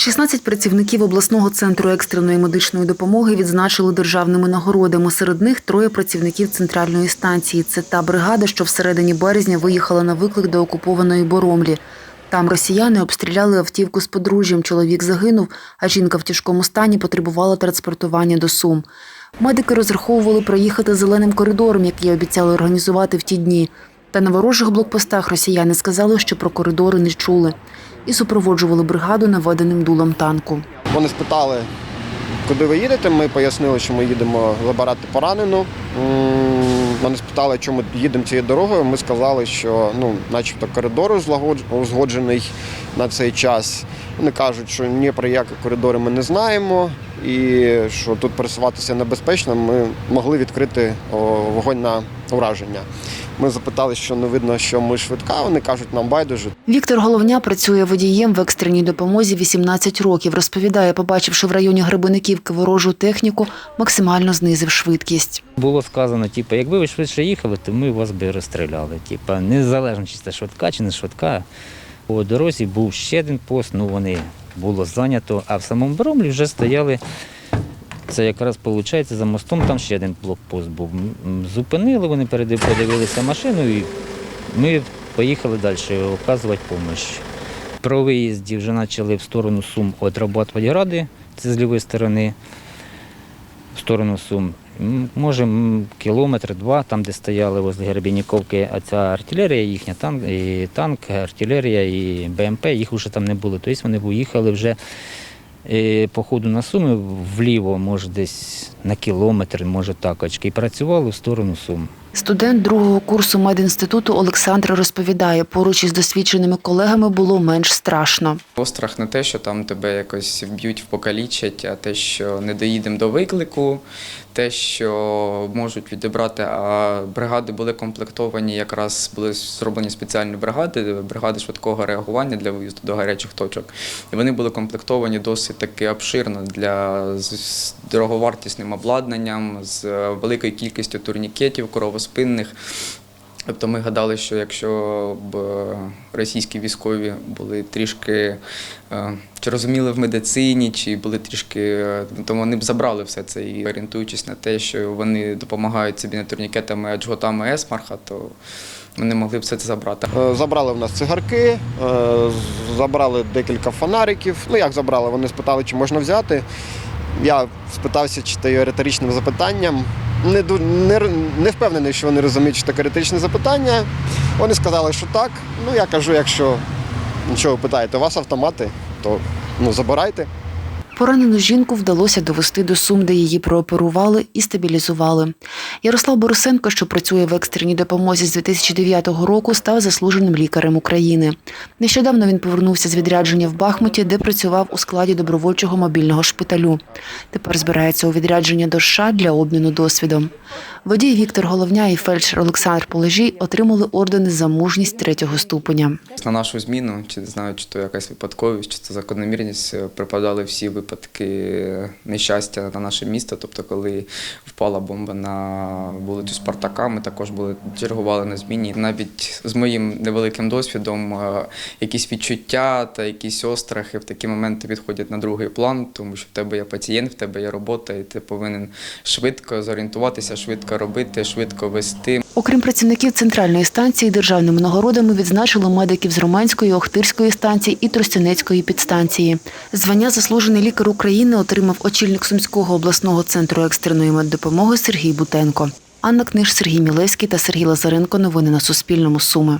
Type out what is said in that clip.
16 працівників обласного центру екстреної медичної допомоги відзначили державними нагородами. Серед них троє працівників центральної станції. Це та бригада, що всередині березня виїхала на виклик до окупованої Боромлі. Там росіяни обстріляли автівку з подружжям. Чоловік загинув, а жінка в тяжкому стані потребувала транспортування до Сум. Медики розраховували проїхати зеленим коридором, який обіцяли організувати в ті дні. Та на ворожих блокпостах росіяни сказали, що про коридори не чули, і супроводжували бригаду наведеним дулом танку. Вони спитали, куди ви їдете. Ми пояснили, що ми їдемо забирати поранену. Вони спитали, чому їдемо цією дорогою. Ми сказали, що ну, начебто коридор узгоджений на цей час. Вони кажуть, що ні про які коридори ми не знаємо, і що тут пересуватися небезпечно. Ми могли відкрити вогонь на ураження. Ми запитали, що не видно, що ми швидка. Вони кажуть, нам байдуже. Віктор Головня працює водієм в екстреній допомозі 18 років. Розповідає, побачивши в районі Гребениківки ворожу техніку, максимально знизив швидкість. Було сказано, типу, якби ви швидше їхали, то ми вас би розстріляли. Типу, незалежно чи це швидка чи не швидка. По дорозі був ще один пост, ну вони було зайнято, а в самому Бромлі вже стояли. Це якраз виходить за мостом, там ще один блокпост був. Зупинили, вони подивилися машину і ми поїхали далі оказувати допомогу. Про виїзді вже почали в сторону Сум отрабатувати гради, це з лівої сторони, в сторону Сум. Може, кілометр-два, там, де стояли возле Гербініковки, а ця артилерія їхня, танк, і танк, артилерія і БМП, їх вже там не було. Тобто вони виїхали вже е, по ходу на Суми вліво, може десь на кілометр, може так, очки, і працювали в сторону Сум. Студент другого курсу медінституту Олександр розповідає, поруч із досвідченими колегами було менш страшно. Острах не те, що там тебе якось вб'ють, покалічать, а те, що не доїдемо до виклику, те, що можуть відібрати. А бригади були комплектовані, якраз були зроблені спеціальні бригади, бригади швидкого реагування для виїзду до гарячих точок. І вони були комплектовані досить таки обширно для з- дороговартісним обладнанням, з великою кількістю турнікетів, кровоспинних. Тобто ми гадали, що якщо б російські військові були трішки е, чи розуміли в медицині, чи були трішки, е, то вони б забрали все це і орієнтуючись на те, що вони допомагають собі не турнікетами, а джготами есмарха, то вони могли б все це забрати. Е, Забрали в нас цигарки, забрали декілька фонариків. Ну як забрали? Вони спитали, чи можна взяти. Я спитався, чи це є риторичним запитанням. Не, не, не впевнений, що вони розуміють, що таке критичне запитання. Вони сказали, що так. Ну я кажу, якщо нічого питаєте, у вас автомати, то ну, забирайте. Поранену жінку вдалося довести до Сум, де її прооперували і стабілізували. Ярослав Борисенко, що працює в екстреній допомозі з 2009 року, став заслуженим лікарем України. Нещодавно він повернувся з відрядження в Бахмуті, де працював у складі добровольчого мобільного шпиталю. Тепер збирається у відрядження до США для обміну досвідом. Водій Віктор Головня і фельдшер Олександр Полежій отримали ордени за мужність третього ступеня. На нашу зміну, чи не знаю, чи то якась випадковість, чи це закономірність, е, припадали всі випадки нещастя на наше місто. Тобто, коли впала бомба на вулицю Спартака, ми також були чергували на зміні. Навіть з моїм невеликим досвідом е, якісь відчуття та якісь острахи в такі моменти відходять на другий план, тому що в тебе є пацієнт, в тебе є робота, і ти повинен швидко зорієнтуватися, швидко робити, швидко вести. Окрім працівників центральної станції, державними нагородами відзначили медиків з Романської, Охтирської станції і Тростянецької підстанції. Звання заслужений лікар України отримав очільник Сумського обласного центру екстреної меддопомоги Сергій Бутенко. Анна Книж, Сергій Мілевський та Сергій Лазаренко. Новини на Суспільному. Суми.